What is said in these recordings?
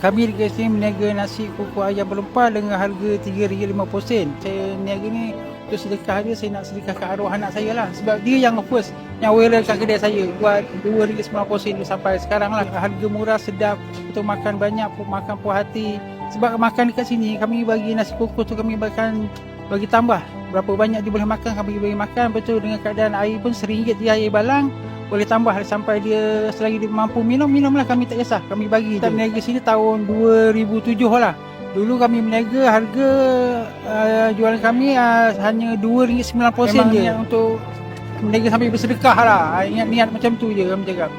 Kami dekat sini meniaga nasi kuku ayam berlempah dengan harga RM3.50. Saya niaga ni untuk sedekah dia, saya nak sedekah ke arwah anak saya lah. Sebab dia yang first, yang viral kat kedai saya. Buat RM2.90 sampai sekarang lah. Harga murah, sedap, untuk makan banyak, makan puas hati. Sebab makan dekat sini, kami bagi nasi kuku tu kami makan bagi tambah. Berapa banyak dia boleh makan, kami bagi makan. Betul dengan keadaan air pun RM1 dia air balang boleh tambah sampai dia selagi dia mampu minum minumlah kami tak kisah. Kami bagi kita berniaga sini tahun 2007 lah. Dulu kami berniaga harga uh, jualan kami uh, hanya RM2.90 je. untuk berniaga sampai bersedekah lah. Ah, ingat niat macam tu je kami cakap.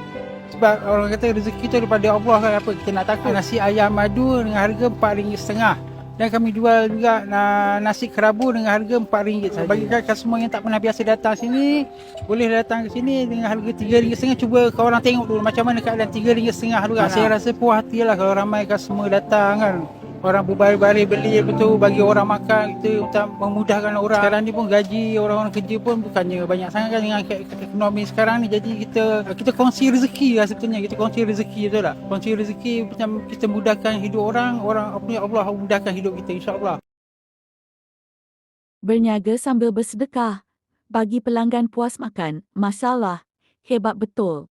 Sebab orang kata rezeki tu daripada Allah kan apa kita nak takut? Nasi ayam madu dengan harga RM4.50 dan kami jual juga na, nasi kerabu dengan harga RM4 saja. Bagi customer yang tak pernah biasa datang sini, boleh datang ke sini dengan harga RM3.50. Cuba kau orang tengok dulu macam mana keadaan RM3.50 dulu kan. Saya rasa puas hati lah kalau ramai customer datang kan. Orang berbaris-baris beli betul bagi orang makan kita untuk memudahkan orang. Sekarang ni pun gaji orang-orang kerja pun bukannya banyak sangat kan dengan ekonomi sekarang ni. Jadi kita kita kongsi rezeki lah sebetulnya. Kita kongsi rezeki betul tak? Kongsi rezeki macam kita mudahkan hidup orang, orang apa ni Allah mudahkan hidup kita insya-Allah. Berniaga sambil bersedekah. Bagi pelanggan puas makan, masalah. Hebat betul.